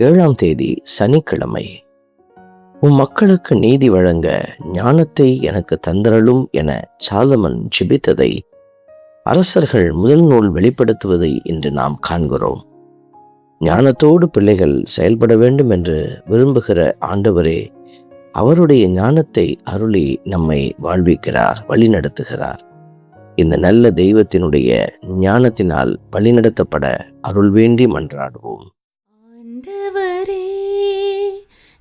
ஏழாம் தேதி சனிக்கிழமை. உம் மக்களுக்கு நீதி வழங்க ஞானத்தை எனக்கு தந்தரலும் என சாலமன் ஜிபித்ததை அரசர்கள் முதல் நூல் வெளிப்படுத்துவதை இன்று நாம் காண்கிறோம். ஞானத்தோடு பிள்ளைகள் செயல்பட வேண்டும் என்று விரும்புகிற ஆண்டவரே அவருடைய ஞானத்தை அருளி நம்மை வாழ்விக்கிறார் வழிநடத்துகிறார். இந்த நல்ல தெய்வத்தினுடைய ஞானத்தினால் வழிநடத்தப்பட அருள் வேண்டி மன்றாடுவோம். ஆண்டவரே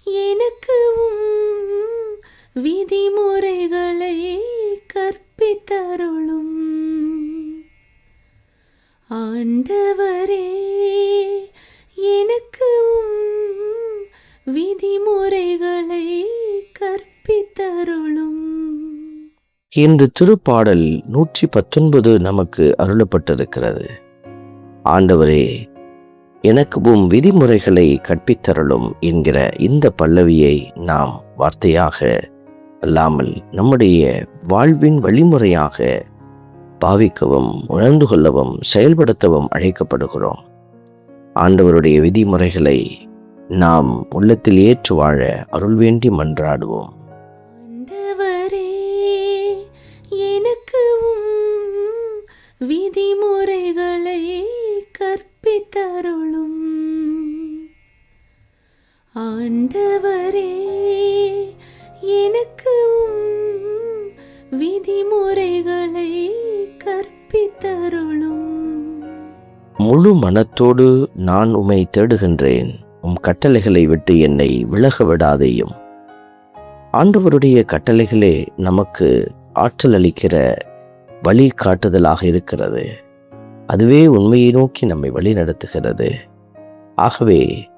எனக்கு விதிமுறைகளை கற்பித்தருளும். ஆண்டவரே எனக்கு விதிமுறைகளை கற்பித்தருளும். இந்த திருப்பாடல் நூற்றி பத்தொன்பது நமக்கு அருளப்பட்டிருக்கிறது. ஆண்டவரே எனக்கும் விதிமுறைகளை கற்பித்தருளும் என்கிற இந்த பல்லவியை நாம் வார்த்தையாக அல்லாமல் நம்முடைய வாழ்வின் வழிமுறையாக பாவிக்கவும் உணர்ந்து கொள்ளவும் செயல்படுத்தவும் அழைக்கப்படுகிறோம். ஆண்டவருடைய விதிமுறைகளை நாம் உள்ளத்தில் ஏற்று வாழ அருள் வேண்டி மன்றாடுவோம் முழு மனத்தோடு நான் உம்மை தேடுகின்றேன். உம் கட்டளைகளை விட்டு என்னை விலக விடாதேயும். ஆண்டவருடைய கட்டளைகளே நமக்கு ஆற்றல் அளிக்கிற வழி காட்டுதலாக இருக்கிறது. அதுவே உண்மையை நோக்கி நம்மை வழி நடத்துகிறது ஆகவே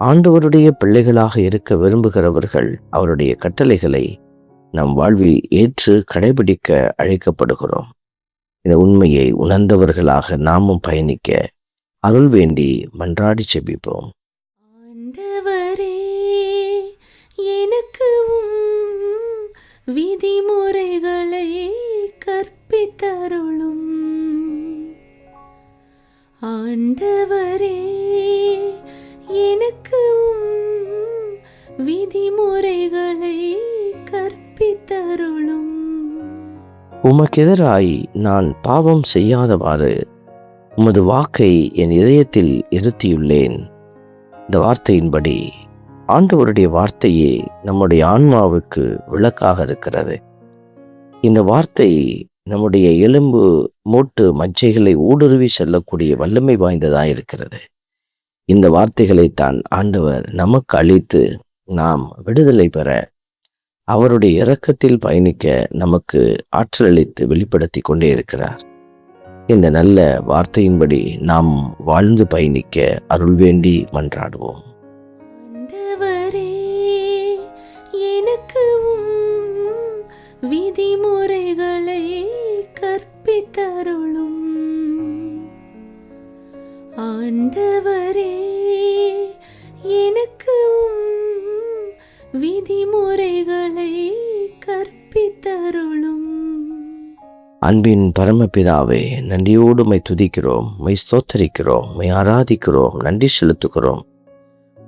ஆண்டவருடைய பிள்ளைகளாக இருக்க விரும்புகிறவர்கள் அவருடைய கட்டளைகளை நம் வாழ்வில் ஏற்று கடைபிடிக்க அழைக்கப்படுகிறோம். இந்த உண்மையை உணர்ந்தவர்களாக நாமும் பயணிக்க அருள் வேண்டி மன்றாடி செபிப்போம். ஆண்டவரே எனக்கு விதிமுறைகளை கற்பித்தருளும். ஆண்டவரே உமக்கெதிராய் நான் பாவம் செய்யாதவாறு உமது வாக்கை என் இதயத்தில் இருத்தியுள்ளேன். இந்த வார்த்தையின்படி ஆண்டவருடைய வார்த்தையே நம்முடைய ஆன்மாவுக்கு விளக்காக இருக்கிறது. இந்த வார்த்தை நம்முடைய எலும்பு மூட்டு மஜ்ஜைகளை ஊடுருவி செல்லக்கூடிய வல்லமை வாய்ந்ததாக இருக்கிறது. இந்த வார்த்தைகளைத்தான் ஆண்டவர் நமக்கு அளித்து நாம் விடுதலை பெற அவருடைய இரக்கத்தில் பயணிக்க நமக்கு ஆற்றலளித்து வெளிப்படுத்தி கொண்டே இருக்கிறார். இந்த நல்ல வார்த்தையின்படி நாம் வாழ்ந்து பயணிக்க அருள் வேண்டி மன்றாடுவோம். விதிமுறைகளை கற்பித்தருளும். அன்பின் பரமபிதாவே நன்றியோடு மை துதிக்கிறோம் மை ஸ்தோத்தரிக்கிறோம் மை ஆராதிக்கிறோம் நன்றி செலுத்துகிறோம்.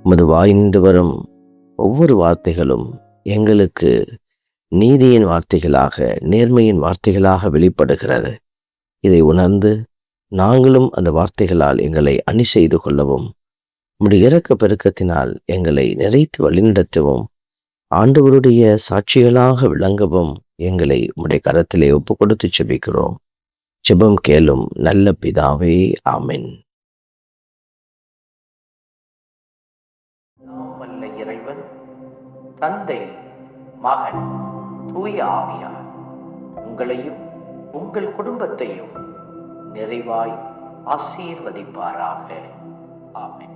உமது வாய்ந்து வரும் ஒவ்வொரு வார்த்தைகளும் எங்களுக்கு நீதியின் வார்த்தைகளாக நேர்மையின் வார்த்தைகளாக வெளிப்படுகிறது. இதை உணர்ந்து நாங்களும் அந்த வார்த்தைகளால் எங்களை அணி செய்து கொள்ளவும் உம்முடைய இறக்க பெருக்கத்தினால் எங்களை நிறைத்து வழிநடத்தவும் ஆண்டவருடைய சாட்சிகளாக விளங்கவும் எங்களை உம்முடைய கரத்திலே ஒப்பு கொடுத்து செபிக்கிறோம் செபம் கேளும் நல்ல பிதாவே ஆமின். வல்ல இறைவன் தந்தை மகன் தூய ஆவியார் உங்களையும் உங்கள் குடும்பத்தையும் நிறைவாய் ஆசீர்வதிப்பாராக. ஆமேன்.